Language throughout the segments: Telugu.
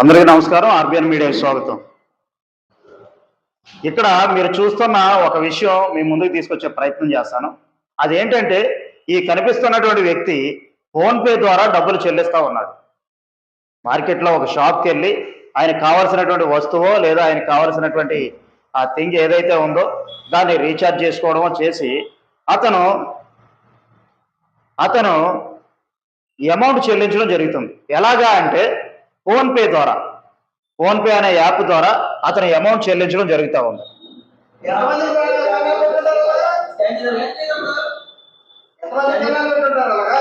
అందరికీ నమస్కారం ఆర్బిఎన్ మీడియా స్వాగతం. ఇక్కడ మీరు చూస్తున్న ఒక విషయం మీ ముందుకు తీసుకొచ్చే ప్రయత్నం చేస్తాను. అదేంటంటే ఈ కనిపిస్తున్నటువంటి వ్యక్తి ఫోన్పే ద్వారా డబ్బులు చెల్లిస్తా ఉన్నాడు. మార్కెట్లో ఒక షాప్కి వెళ్ళి ఆయనకు కావాల్సినటువంటి వస్తువో లేదా ఆయనకు కావాల్సినటువంటి ఆ థింగ్ ఏదైతే ఉందో దాన్ని రీఛార్జ్ చేసుకోవడమో చేసి అతను అతను అమౌంట్ చెల్లించడం జరుగుతుంది. ఎలాగా అంటే ఫోన్ పే ద్వారా. ఫోన్ పే అనే యాప్ ద్వారా అతని అమౌంట్ చెల్లించడం జరుగుతూ ఉంది. ఎంతమంది యాభై పెట్టుకుంటారు అలాగా? ఎంతమంది జనాలు పెట్టుకుంటారు అలాగా?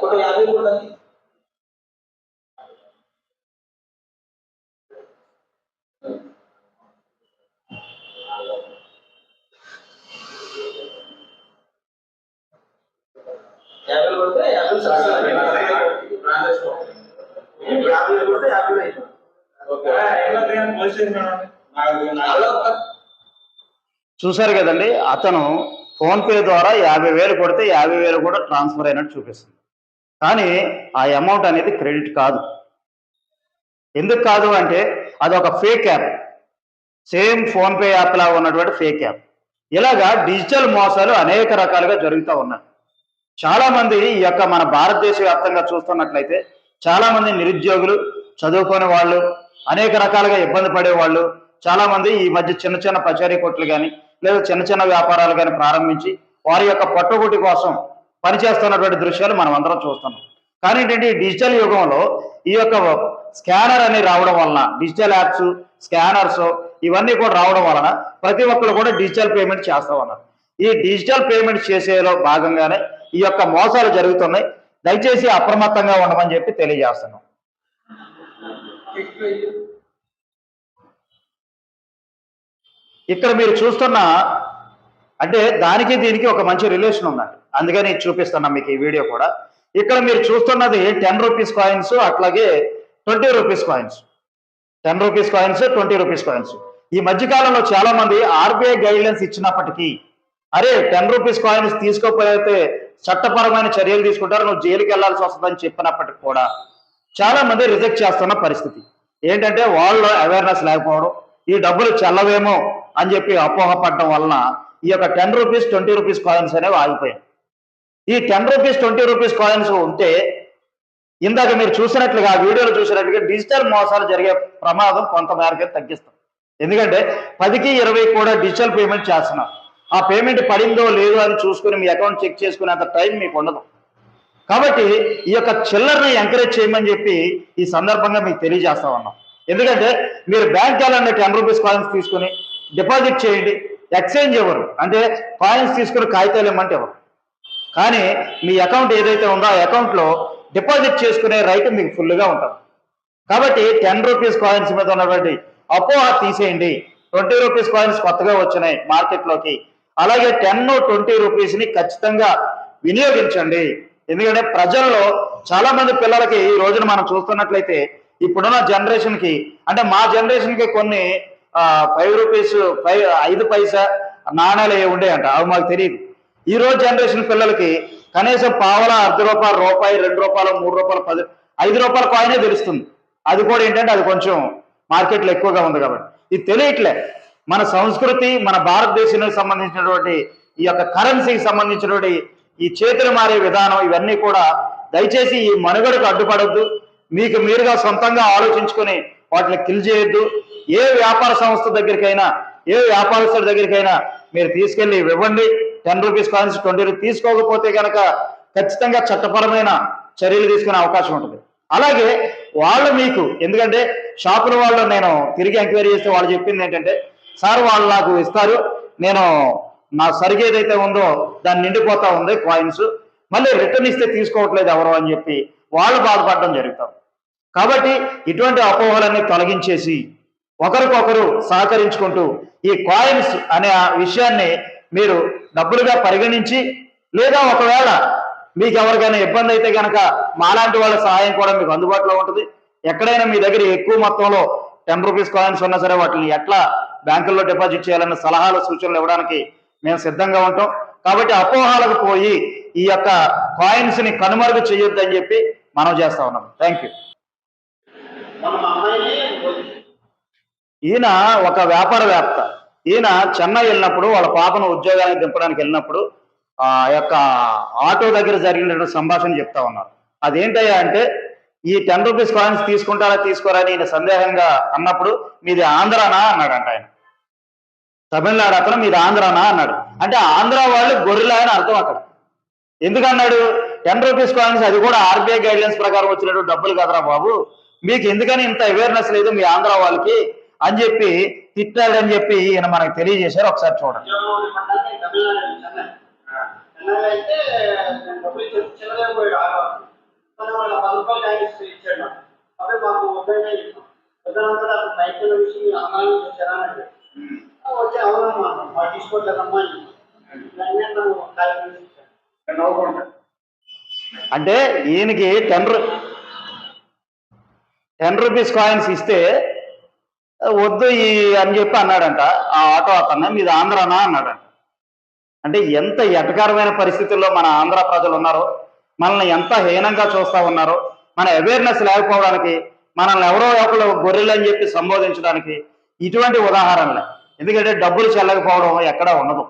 ఫోటో యాభై కూడా యాభై చూసారు చూశారు కదండి అతను ఫోన్పే ద్వారా యాభై వేలు కొడితే యాభై వేలు కూడా ట్రాన్స్ఫర్ అయినట్టు చూపిస్తుంది. కానీ ఆ అమౌంట్ అనేది క్రెడిట్ కాదు. ఎందుకు కాదు అంటే అది ఒక fake app. Same PhonePe app లాగా ఉన్నటువంటి ఫేక్ యాప్. ఇలాగా డిజిటల్ మోసాలు అనేక రకాలుగా జరుగుతూ ఉన్నాయి. చాలా మంది ఈ యొక్క మన భారతదేశ వ్యాప్తంగా చూస్తున్నట్లయితే చాలా మంది నిరుద్యోగులు చదువుకోని వాళ్ళు అనేక రకాలుగా ఇబ్బంది పడే వాళ్ళు చాలా మంది ఈ మధ్య చిన్న చిన్న పచారీ కొట్లు కానీ లేదా చిన్న చిన్న వ్యాపారాలు కానీ ప్రారంభించి వారి యొక్క పట్టుబుట్టి కోసం పనిచేస్తున్నటువంటి దృశ్యాలు మనం అందరం చూస్తున్నాం. కానీ ఏంటంటే ఈ డిజిటల్ యుగంలో ఈ యొక్క స్కానర్ అని రావడం వలన డిజిటల్ యాప్స్ స్కానర్స్ ఇవన్నీ కూడా రావడం వలన ప్రతి ఒక్కరు కూడా డిజిటల్ పేమెంట్ చేస్తామన్నారు ఈ డిజిటల్ పేమెంట్ చేసేలో భాగంగానే ఈ యొక్క మోసాలు జరుగుతున్నాయి. దయచేసి అప్రమత్తంగా ఉండమని చెప్పి తెలియజేస్తున్నాం. ఇక్కడ మీరు చూస్తున్న అంటే దానికి దీనికి ఒక మంచి రిలేషన్ ఉందండి. అందుకని చూపిస్తున్నా మీకు ఈ వీడియో కూడా. ఇక్కడ మీరు చూస్తున్నది టెన్ రూపీస్ కాయిన్స్ అట్లాగే twenty rupees coins ten rupees coins twenty rupees coins ఈ మధ్యకాలంలో చాలా మంది ఆర్బీఐ గైడ్లైన్స్ ఇచ్చినప్పటికీ అరే టెన్ రూపీస్ కాయిన్స్ తీసుకోకపోతే చట్టపరమైన చర్యలు తీసుకుంటారు నువ్వు జైలుకి వెళ్ళాల్సి వస్తుందని చెప్పినప్పటికి కూడా చాలా మంది రిజెక్ట్ చేస్తున్న పరిస్థితి. ఏంటంటే వాళ్ళు అవేర్నెస్ లేకపోవడం ఈ డబ్బులు చెల్లవేమో అని చెప్పి అపోహపడడం వలన ఈ యొక్క ten rupees twenty rupees coins అనేవి ఆగిపోయాయి. ఈ ten rupees twenty rupees coins ఉంటే ఇందాక మీరు చూసినట్లుగా ఆ వీడియోలో చూసినట్లుగా డిజిటల్ మోసాలు జరిగే ప్రమాదం కొంతమేరకు తగ్గిస్తాం. ఎందుకంటే పదికి ఇరవై కూడా డిజిటల్ పేమెంట్ చేస్తున్నారు. ఆ పేమెంట్ పడిందో లేదో అని చూసుకుని మీ అకౌంట్ చెక్ చేసుకునేంత టైం మీకు ఉండదు. కాబట్టి ఈ యొక్క చిల్లర్ని ఎంకరేజ్ చేయమని చెప్పి ఈ సందర్భంగా మీకు తెలియజేస్తా ఉన్నాం. ఎందుకంటే మీరు బ్యాంక్ వెళ్ళండి టెన్ రూపీస్ కాయిన్స్ తీసుకుని డిపాజిట్ చేయండి. ఎక్స్చేంజ్ ఎవరు? అంటే కాయిన్స్ తీసుకుని కాగితాలు ఇవ్వమంటే ఎవరు? కానీ మీ అకౌంట్ ఏదైతే ఉందో ఆ అకౌంట్లో డిపాజిట్ చేసుకునే రైట్ మీకు ఫుల్గా ఉంటుంది. కాబట్టి టెన్ రూపీస్ కాయిన్స్ మీద ఉన్నటువంటి అపోహ తీసేయండి. ట్వంటీ రూపీస్ కాయిన్స్ కొత్తగా వచ్చినాయి మార్కెట్లోకి. అలాగే టెన్ ట్వంటీ రూపీస్ని ఖచ్చితంగా వినియోగించండి. ఎందుకంటే ప్రజల్లో చాలా మంది పిల్లలకి ఈ రోజున మనం చూస్తున్నట్లయితే ఇప్పుడున్న జనరేషన్కి అంటే మా జనరేషన్కి కొన్ని ఫైవ్ రూపీస్ ఫైవ్ ఐదు పైసా నాణాలు ఏ ఉండేయంట. అవి మాకు తెలియదు ఈ రోజు జనరేషన్ పిల్లలకి కనీసం పావల అర్ధ రూపాయలు రూపాయి రెండు రూపాయలు మూడు రూపాయలు పది ఐదు రూపాయల కాయినే తెలుస్తుంది. అది కూడా ఏంటంటే అది కొంచెం మార్కెట్లో ఎక్కువగా ఉంది కాబట్టి. ఇది తెలియట్లే. మన సంస్కృతి మన భారతదేశానికి సంబంధించినటువంటి ఈ యొక్క కరెన్సీకి సంబంధించినటువంటి ఈ చేతులు మారే విధానం ఇవన్నీ కూడా దయచేసి ఈ మనుగడకు అడ్డుపడద్దు. మీకు మీరుగా సొంతంగా ఆలోచించుకొని వాటిని కిల్ చేయొద్దు. ఏ వ్యాపార సంస్థ దగ్గరికైనా ఏ వ్యాపారస్తుల దగ్గరికైనా మీరు తీసుకెళ్ళి ఇవ్వండి. Ten rupees coins twenty rupees తీసుకోకపోతే కనుక ఖచ్చితంగా చట్టపరమైన చర్యలు తీసుకునే అవకాశం ఉంటుంది. అలాగే వాళ్ళు మీకు ఎందుకంటే షాపుల వాళ్ళు నేను తిరిగి ఎంక్వైరీ చేస్తే వాళ్ళు చెప్పింది ఏంటంటే సార్ వాళ్ళు నాకు ఇస్తారు. నేను నా సరిగ్గా ఏదైతే ఉందో దాన్ని నిండిపోతా ఉంది కాయిన్స్ మళ్ళీ రిటర్న్ ఇస్తే తీసుకోవట్లేదు ఎవరు అని చెప్పి వాళ్ళు బాధపడడం జరుగుతాం. కాబట్టి ఇటువంటి అపోహలన్నీ తొలగించేసి ఒకరికొకరు సహకరించుకుంటూ ఈ కాయిన్స్ అనే విషయాన్ని మీరు డబ్బులుగా పరిగణించి లేదా ఒకవేళ మీకు ఎవరికైనా ఇబ్బంది అయితే కనుక మాలాంటి వాళ్ళ సహాయం కూడా మీకు అందుబాటులో ఉంటుంది. ఎక్కడైనా మీ దగ్గర ఎక్కువ మొత్తంలో టెన్ రూపీస్ కాయిన్స్ ఉన్నా సరే వాటిని ఎట్లా బ్యాంకుల్లో డిపాజిట్ చేయాలన్న సలహాలు సూచనలు ఇవ్వడానికి మేము సిద్ధంగా ఉంటాం. కాబట్టి అపోహాలకు పోయి ఈ యొక్క కాయిన్స్ని కనుమరుగు చేయొద్దని చెప్పి మనం చేస్తా ఉన్నాం. Thank you. ఈయన ఒక వ్యాపారవేత్త. ఈయన చెన్నై వెళ్ళినప్పుడు వాళ్ళ పాపను ఉద్యోగానికి దింపడానికి వెళ్ళినప్పుడు ఆ యొక్క ఆటో దగ్గర జరిగినటువంటి సంభాషణ చెప్తా ఉన్నారు. అదేంటయ్యా అంటే ఈ టెన్ రూపీస్ కాయిన్స్ తీసుకుంటారా తీసుకోరా అని సందేహంగా అన్నప్పుడు మీది ఆంధ్రానా? అన్నాడంట ఆయన. తమిళనాడు అతను మీది ఆంధ్రానా? అన్నాడు. అంటే ఆంధ్ర వాళ్ళు గొర్రెలా అని అర్థం అక్కడ. ఎందుకన్నాడు? టెన్ రూపీస్ కాయిన్స్ అది కూడా ఆర్బీఐ గైడ్లైన్స్ ప్రకారం వచ్చినట్టు డబ్బులు కదరా బాబు. మీకు ఎందుకని ఇంత అవేర్నెస్ లేదు మీ ఆంధ్ర వాళ్ళకి? అని చెప్పి తిట్టాడని చెప్పి ఈయన మనకు తెలియజేశారు. ఒకసారి చూడండి ఉద్యోగం ఇవ్వడానికి తమిళనాడు చెన్నై చెన్నై అయితే నేను డబ్బులు ఇచ్చి చిన్నగా పోయాడు ఆడవాళ్ళు కానీ వాళ్ళ పది రూపాయలు ట్యాక్స్ ఇచ్చాడు నాకు. అప్పుడు మాకు వద్దనే చెప్పాం వద్దనంతా అతను బయట విషయం అమ్మాయి వచ్చారా అని అడిగాడు. ఆ, వచ్చి అంటే ఈయనకి టెన్ రూ టెన్ రూపీస్ కాయిన్స్ ఇస్తే వద్దు ఈ అని చెప్పి అన్నాడంట. ఆ ఆటో అతను మీది ఆంధ్రానా అన్నాడంట. అంటే ఎంత ఎటకారమైన పరిస్థితుల్లో మన ఆంధ్ర ప్రజలు ఉన్నారో మనల్ని ఎంత హీనంగా చూస్తా ఉన్నారో మన అవేర్నెస్ లేకపోవడానికి మనల్ని ఎవరో ఒకరు గొర్రెలు అని చెప్పి సంబోధించడానికి ఇటువంటి ఉదాహరణలే. ఎందుకంటే డబ్బులు చెల్లకపోవడం ఎక్కడా ఉండదు.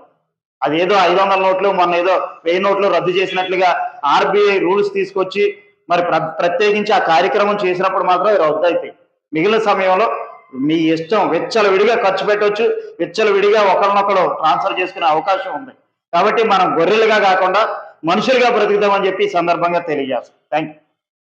అదేదో ఐదు వందల నోట్లు మొన్న ఏదో వెయ్యి నోట్లు రద్దు చేసినట్లుగా ఆర్బీఐ రూల్స్ తీసుకొచ్చి మరి ప్ర- ప్రత్యేకించి ఆ కార్యక్రమం చేసినప్పుడు మాత్రం అవి రద్దు అవుతాయి మిగిలిన సమయంలో మీ ఇష్టం వెచ్చల విడిగా ఖర్చు పెట్టవచ్చు వెచ్చల విడిగా ఒకరినొకరు ట్రాన్స్ఫర్ చేసుకునే అవకాశం ఉంది. కాబట్టి మనం గొర్రెలుగా కాకుండా మనుషులుగా బ్రతుకుదామని చెప్పి ఈ సందర్భంగా తెలియజేస్తాం. Thank you